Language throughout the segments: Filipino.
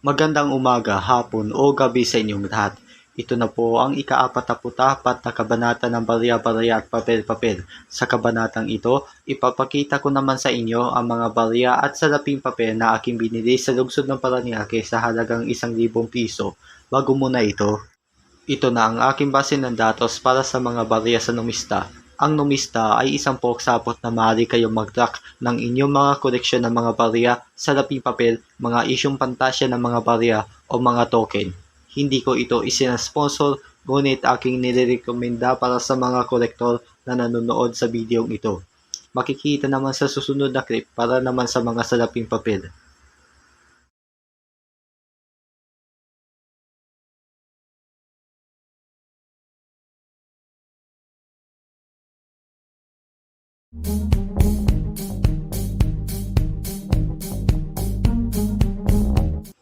Magandang umaga, hapon o gabi sa inyong lahat. Ito na po ang ika-apat-apat na kabanata ng barya-barya at papel-papel. Sa kabanatang ito, ipapakita ko naman sa inyo ang mga barya at salaping papel na aking binili sa lungsod ng Paranaque sa halagang isang libong piso. Bago muna ito, ito na ang aking base ng datos para sa mga barya sa numista. Ang numista ay isang porksapot na maaari kayong mag-track ng inyong mga koleksyon ng mga barya, salaping papel, mga isyong pantasya ng mga barya o mga token. Hindi ko ito isinasponsor, ngunit aking nirekomenda para sa mga kolektor na nanonood sa videong ito. Makikita naman sa susunod na clip para naman sa mga salaping papel.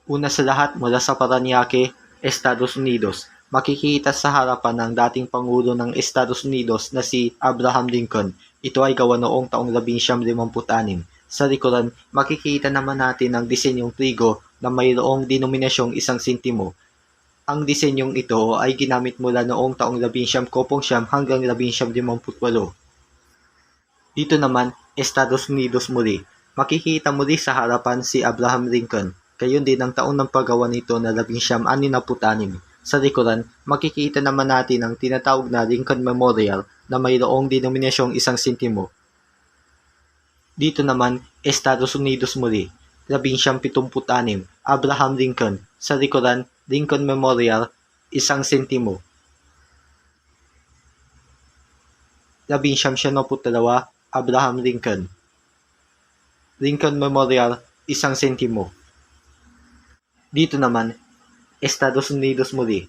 Una sa lahat mula sa Paranaque, Estados Unidos. Makikita sa harapan ng dating Pangulo ng Estados Unidos na si Abraham Lincoln. Ito ay gawa noong taong 1956. Sa likuran, makikita naman natin ang disenyong trigo na mayroong denominasyong isang sintimo. Ang disenyong ito ay ginamit mula noong taong 19 hanggang 1958. Dito naman, Estados Unidos muli. Makikita muli sa harapan si Abraham Lincoln. Gayon din ang taon ng paggawa nito na 1966. Sa likuran, makikita naman natin ang tinatawag na Lincoln Memorial na mayroong denominasyong isang sintimo. Dito naman, Estados Unidos muli. 1976, Abraham Lincoln. Sa likuran, Lincoln Memorial, isang sentimo. 1972, Abraham Lincoln. Lincoln Memorial, isang sentimo. Dito naman, Estados Unidos muli.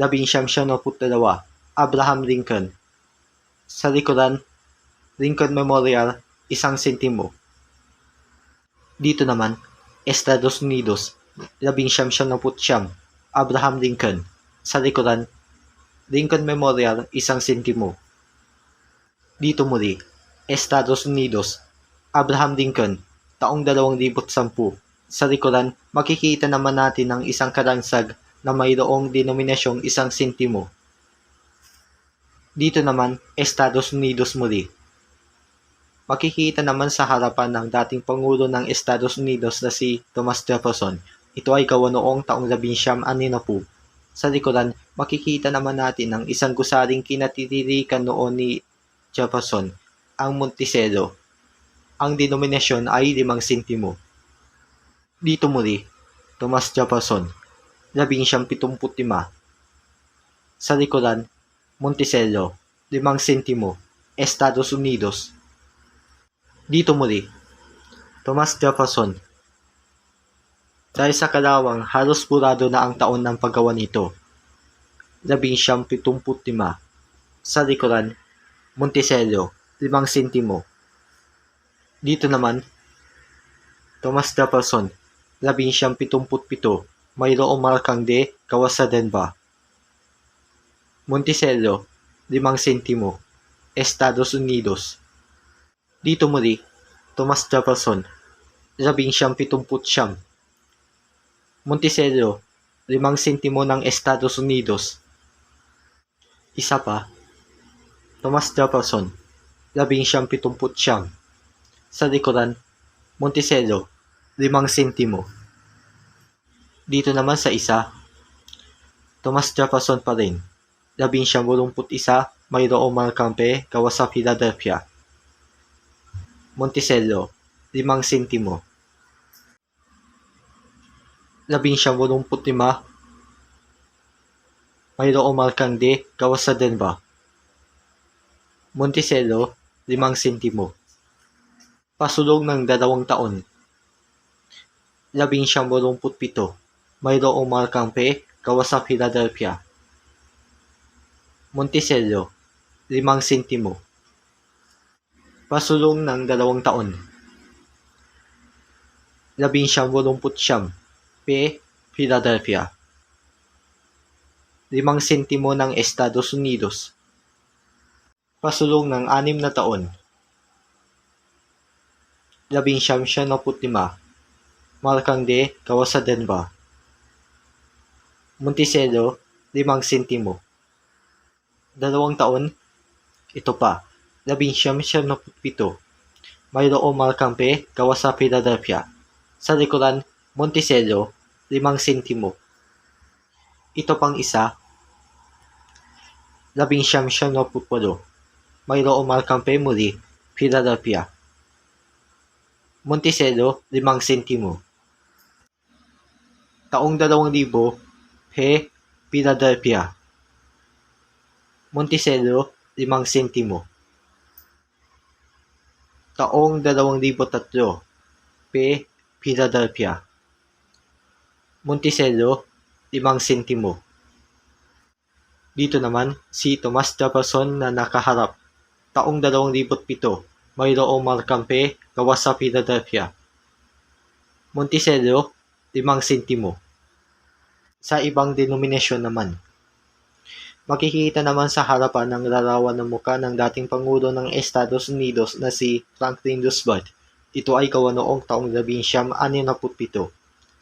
1972, Abraham Lincoln. Sa likuran, Lincoln Memorial, isang sentimo. Dito naman, Estados Unidos, 1979, Abraham Lincoln. Sa likuran, Lincoln Memorial, isang sentimo. Dito muli, Estados Unidos, Abraham Lincoln, taong 2010. Sa likuran, makikita naman natin ang isang karansag na mayroong denominasyong isang sentimo. Dito naman, Estados Unidos muli. Makikita naman sa harapan ng dating Pangulo ng Estados Unidos na si Thomas Jefferson. Ito ay gawa noong taong 1960. Sa likuran, makikita naman natin ang isang gusaring kinatitirikan noon ni Jefferson, ang Monticello. Ang denominasyon ay 5 sentimo. Dito muli, Thomas Jefferson, 1975. Sa likuran, Monticello, 5 sentimo, Estados Unidos. Dito muli, Thomas Jefferson. Dahil sa kalawang, halos purado na ang taon ng paggawa nito. 1975. Sa likuran, Monticello, 5 sentimo. Dito naman, Thomas Jefferson, 1977, mayroong markang D, gawas sa Denver. Monticello, 5 sentimo, Estados Unidos. Dito muli, Thomas Jefferson, 1979. Monticello, 5 sentimo ng Estados Unidos. Isa pa, Thomas Jefferson, 1979. Sa likuran, Monticello, 5 sentimo. Dito naman sa isa, Thomas Jefferson pa rin, 1981, mayroong markang P, gawa sa Philadelphia. Monticello, 5 sentimo. 1985, mayroong markang D, gawa sa Denver. Monticello, 5 sentimo. Pasulong ng dalawang taon. 1987, mayroong markang P, sa Philadelphia. Monticello, 5 sentimo. Pasulong ng dalawang taon. 1989, P, Philadelphia. 5 sentimo ng Estados Unidos. Pasulong ng anim na taon. 1995, markang D, gawa sa Denver. Monticello, 5 sentimo. Dalawang taon, ito pa, 1977. Mayroong Malcampe, gawa sa Philadelphia. Sa likuran, Monticello, 5 sentimo. Ito pang isa, 1978. Mayroong Malcampe muli, Philadelphia. Monticello, 5 sentimo. Taong 2000, He, Philadelphia. Monticello, 5 sentimo. Taong 2003, P. Philadelphia. Monticello, 5 sentimo. Dito naman, si Thomas Jefferson na nakaharap. Taong 2007, mayroong Malcampe, gawa sa Philadelphia. Monticello, 5 sentimo. Sa ibang denominasyon naman, makikita naman sa harapan ng larawan ng muka ng dating Pangulo ng Estados Unidos na si Franklin Roosevelt. Ito ay gawa noong taong 1967.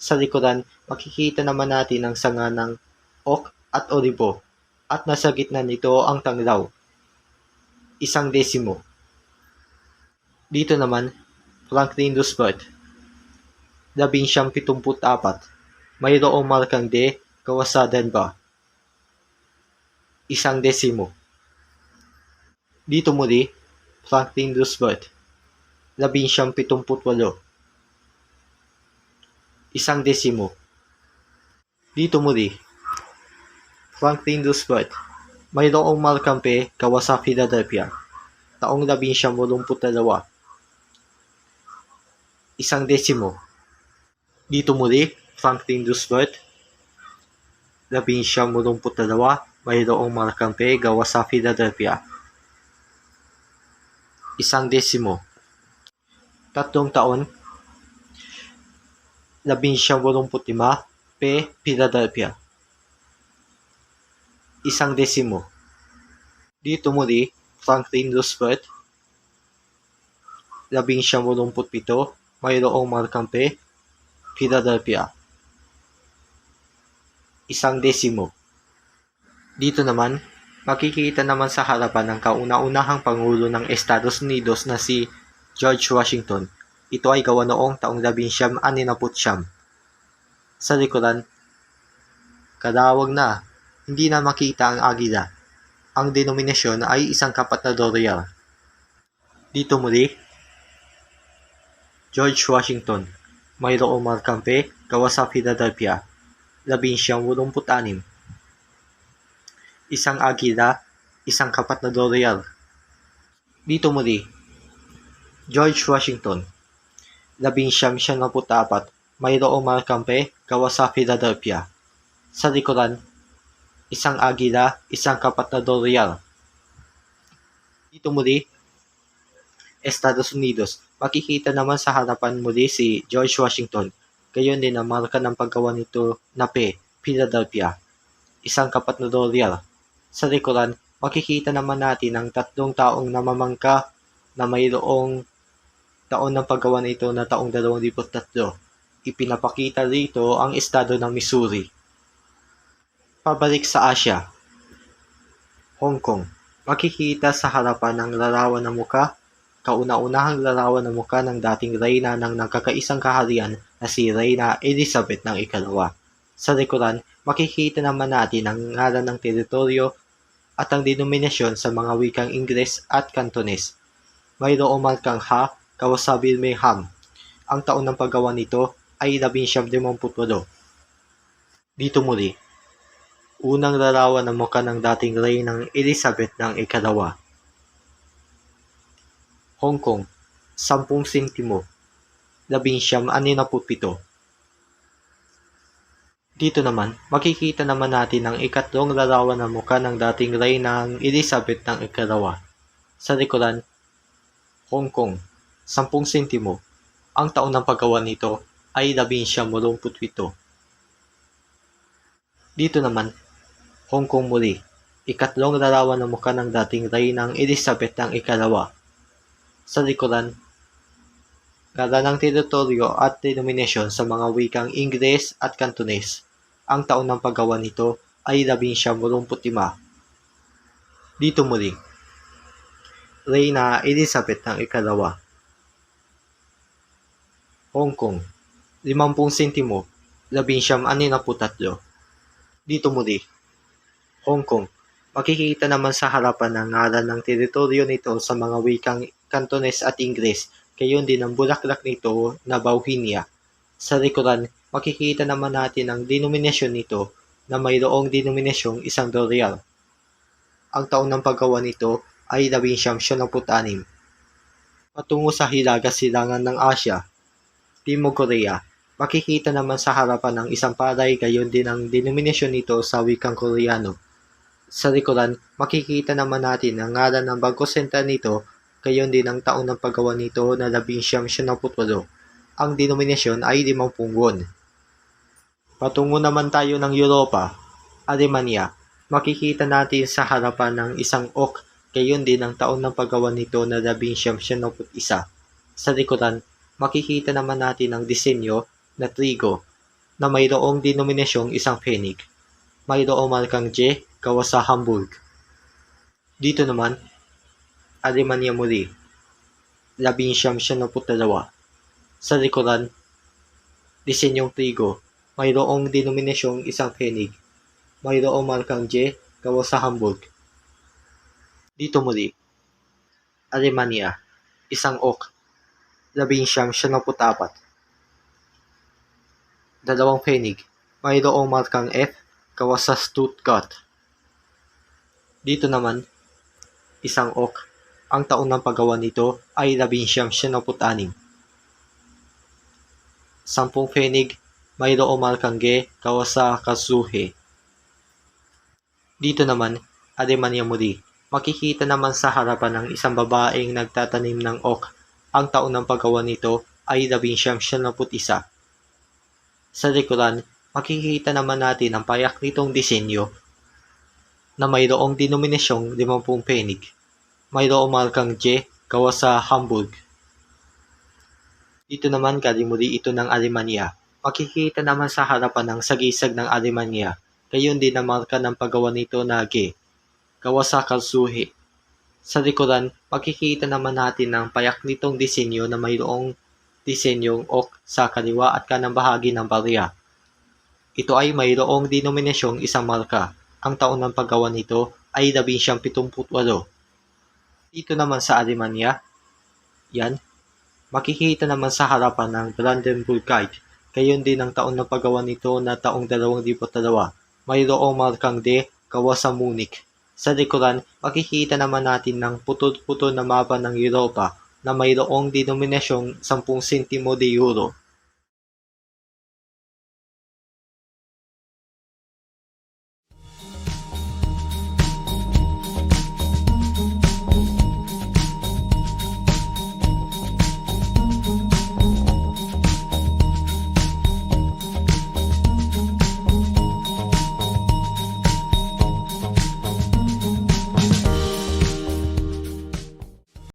Sa likuran, makikita naman natin ang sanga ng oak at olibo at nasa gitna nito ang tanglaw. Isang desimo. Dito naman, Franklin Roosevelt. 1974. Mayroong markang D gawa sa Denver isang desimo. Dito muli, Franklin Roosevelt, labing siyam pitumputwalo. Isang desimo. Dito muli, Franklin Roosevelt, mayroong Malcampe, gawa sa Philadelphia, taong labing siyam dalawa. Isang desimo. Dito muli, Franklin Roosevelt, labing siyam dalawa, mayroong Malcampe gawa sa Philadelphia. Isang desimo. Tatlong taon. Labing siyam walumput lima. P. Philadelphia. Isang desimo. Dito muli, Franklin Roosevelt. Labing siyam walumput pito. Mayroong Malcampe, Philadelphia. Isang desimo. Dito naman, makikita naman sa harapan ng kauna-unahang Pangulo ng Estados Unidos na si George Washington. Ito ay gawa noong taong labing siyam aninaput siyam. Sa likuran, kadawag na, hindi na makita ang agila. Ang denominasyon ay isang kapat na. Dito muli, George Washington, mayroong markampe gawa sa Philadelphia, labing siyam wulumput anim isang agila, isang kapat na. Dito muli, George Washington, labing siyam siyang apat, mayroong Malcampe, gawa sa Philadelphia. Sa likuran, isang agila, isang kapat na dolyar. Dito muli, Estados Unidos, makikita naman sa harapan muli si George Washington. Gayon din ang marka ng paggawa nito na P, Philadelphia. Isang kapat na dolyar. Sa likuran, makikita naman natin ang tatlong taong namamangka na mayroong taon ng paggawa nito na taong 2003. Ipinapakita rito ang estado ng Missouri. Pabalik sa Asia. Hong Kong. Makikita sa harapan ng larawan ng muka, kauna-unahang larawan ng muka ng dating reyna ng nagkakaisang kaharian na si Reyna Elizabeth ng ikalawa. Sa likuran, makikita naman natin ang ngalan ng teritoryo at ang denominasyon sa mga wikang Ingles at Cantonese. Mayroong markang ha, kawasabi Birmingham. Ang taon ng paggawa nito ay 1958. Dito muli, unang larawan ng mukha ng dating rey ng Elizabeth ng ikalawa. Hong Kong, 10 sentimo, 1967. Dito naman, makikita naman natin ang ikatlong larawan ng mukha ng dating reyna ng Elizabeth ng ikalawa. Sa likuran, Hong Kong, 10 sentimo. Ang taon ng paggawa nito ay 1987. Dito naman, Hong Kong muli, ikatlong larawan ng mukha ng dating reyna ng Elizabeth ng ikalawa. Sa likuran, gala ng teritoryo at denominasyon sa mga wikang Ingles at Cantonese. Ang taon ng paggawa nito ay 1985. Dito muli, Reyna Elizabeth ng ikalawa. Hong Kong, 50 sentimo, 1963. Dito muli, Hong Kong, makikita naman sa harapan ng ngalan ng teritoryo nito sa mga wikang Cantonese at Ingles, gayon din ang bulaklak nito na Bauhinia. Sa likuran, makikita naman natin ang denominasyon nito na mayroong denominasyong isang dolyar. Ang taon ng paggawa nito ay 1976. Patungo sa hilaga silangan ng Asya, Timog Korea, makikita naman sa harapan ng isang paray gayon din ang denominasyon nito sa wikang Koreano. Sa likuran, makikita naman natin ang ngalan ng Bangko Sentral nito gayon din ang taon ng paggawa nito na 1978. Ang denominasyon ay 50 won. Patungo naman tayo ng Europa, Alemania, makikita natin sa harapan ng isang ok gayon din ang taon ng paggawa nito na 1971. Sa likuran, makikita naman natin ang disenyo na trigo na mayroong denominasyong isang pfennig. Mayroong markang J gawa sa Hamburg. Dito naman, Alemania muli, 1972. Sa likuran, disenyong trigo, mayroong denominasyong isang pfennig. Mayroong markang J gawa sa Hamburg. Dito muli, Alemania, isang ok, 1974. Dalawang pfennig, mayroong markang F gawa sa Stuttgart. Dito naman, isang ok, ang taon ng paggawa nito ay 1976. Sampung pfennig, mayroong markang G gawa sa Kazuhe. Dito naman, Alemania muli, makikita naman sa harapan ng isang babaeng nagtatanim ng ok. Ang taon ng paggawa nito ay 1971. Sa likuran, makikita naman natin ang payak nitong disenyo na mayroong denominasyong 50 penig. Mayroong markang J gawa sa Hamburg. Dito naman galing muli ito ng Alemania. Makikita naman sa harapan ng sagisag ng Alemania. Gayon din ang marka ng paggawa nito na G gawa sa Karlsruhe. Sa likuran, makikita naman natin ang payak nitong disenyo na mayroong disenyong ok sa kaliwa at kanang bahagi ng barya. Ito ay mayroong denominasyong isang marka. Ang taon ng paggawa nito ay 1978. Dito naman sa Alemania, yan, makikita naman sa harapan ng Brandenburg Guide. Gayon din ang taon ng paggawa nito na taong 2002. Mayroong markang D gawa sa Munich. Sa likuran, makikita naman natin ng putol-putol na mapa ng Europa na mayroong denominasyong 10 sentimo de euro.